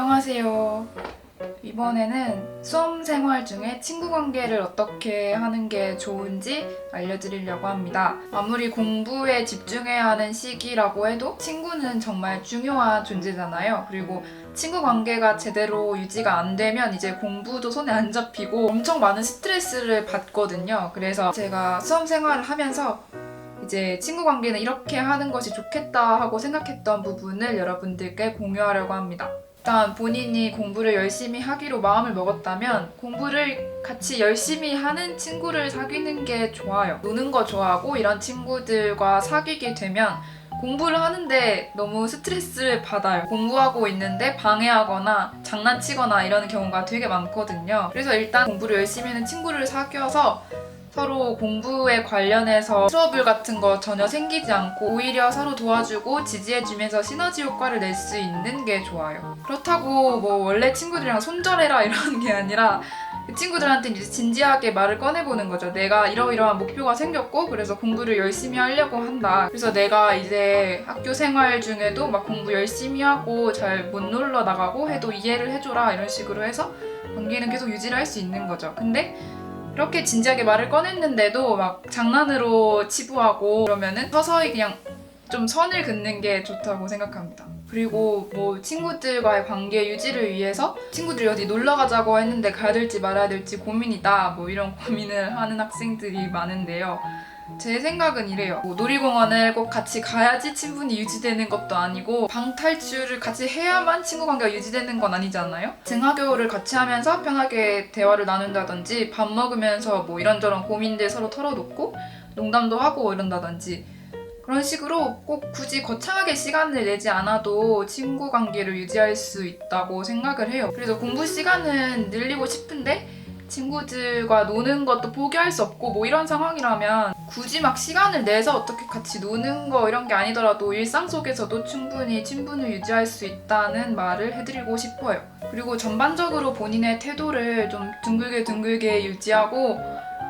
안녕하세요. 이번에는 수험 생활 중에 친구 관계를 어떻게 하는 게 좋은지 알려드리려고 합니다. 아무리 공부에 집중해야 하는 시기라고 해도 친구는 정말 중요한 존재잖아요. 그리고 친구 관계가 제대로 유지가 안 되면 이제 공부도 손에 안 잡히고 엄청 많은 스트레스를 받거든요. 그래서 제가 수험 생활을 하면서 이제 친구 관계는 이렇게 하는 것이 좋겠다 하고 생각했던 부분을 여러분들께 공유하려고 합니다. 일단 본인이 공부를 열심히 하기로 마음을 먹었다면 공부를 같이 열심히 하는 친구를 사귀는 게 좋아요. 노는 거 좋아하고 이런 친구들과 사귀게 되면 공부를 하는데 너무 스트레스를 받아요. 공부하고 있는데 방해하거나 장난치거나 이러는 경우가 되게 많거든요. 그래서 일단 공부를 열심히 하는 친구를 사귀어서 서로 공부에 관련해서 트러블 같은 거 전혀 생기지 않고 오히려 서로 도와주고 지지해주면서 시너지 효과를 낼 수 있는 게 좋아요. 그렇다고 뭐 원래 친구들이랑 손절해라 이런 게 아니라 그 친구들한테 이제 진지하게 말을 꺼내보는 거죠. 내가 이러이러한 목표가 생겼고 그래서 공부를 열심히 하려고 한다. 그래서 내가 이제 학교 생활 중에도 막 공부 열심히 하고 잘 못 놀러 나가고 해도 이해를 해줘라 이런 식으로 해서 관계는 계속 유지를 할 수 있는 거죠. 근데 이렇게 진지하게 말을 꺼냈는데도 막 장난으로 치부하고 그러면은 서서히 그냥 좀 선을 긋는 게 좋다고 생각합니다. 그리고 뭐 친구들과의 관계 유지를 위해서 친구들이 어디 놀러 가자고 했는데 가야 될지 말아야 될지 고민이다. 뭐 이런 고민을 하는 학생들이 많은데요. 제 생각은 이래요. 뭐 놀이공원을 꼭 같이 가야지 친분이 유지되는 것도 아니고 방탈출을 같이 해야만 친구 관계가 유지되는 건 아니잖아요. 등하교를 같이 하면서 편하게 대화를 나눈다든지 밥 먹으면서 뭐 이런저런 고민들 서로 털어놓고 농담도 하고 이런다든지 그런 식으로 꼭 굳이 거창하게 시간을 내지 않아도 친구 관계를 유지할 수 있다고 생각을 해요. 그래서 공부 시간은 늘리고 싶은데 친구들과 노는 것도 포기할 수 없고 뭐 이런 상황이라면 굳이 막 시간을 내서 어떻게 같이 노는 거 이런 게 아니더라도 일상 속에서도 충분히 친분을 유지할 수 있다는 말을 해드리고 싶어요. 그리고 전반적으로 본인의 태도를 좀 둥글게 둥글게 유지하고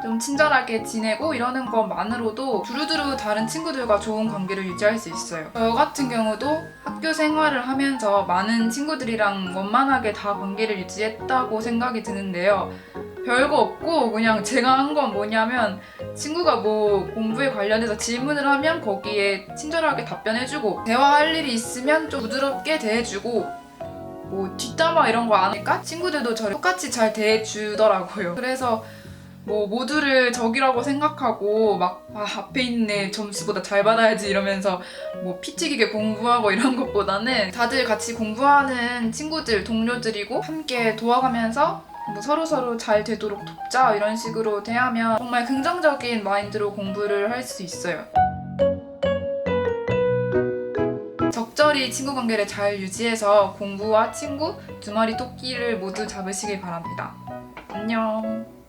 좀 친절하게 지내고 이러는 것만으로도 두루두루 다른 친구들과 좋은 관계를 유지할 수 있어요. 저 같은 경우도 학교 생활을 하면서 많은 친구들이랑 원만하게 다 관계를 유지했다고 생각이 드는데요. 별거 없고 그냥 제가 한 건 뭐냐면 친구가 뭐 공부에 관련해서 질문을 하면 거기에 친절하게 답변해주고 대화할 일이 있으면 좀 부드럽게 대해주고 뭐 뒷담화 이런 거 안 하니까 친구들도 저를 똑같이 잘 대해주더라고요. 그래서 뭐 모두를 적이라고 생각하고 막 아, 앞에 있네 점수보다 잘 받아야지 이러면서 뭐 피튀기게 공부하고 이런 것보다는 다들 같이 공부하는 친구들 동료들이고 함께 도와가면서 뭐 서로 서로 잘 되도록 돕자 이런 식으로 대하면 정말 긍정적인 마인드로 공부를 할 수 있어요. 적절히 친구 관계를 잘 유지해서 공부와 친구 두 마리 토끼를 모두 잡으시길 바랍니다. 안녕.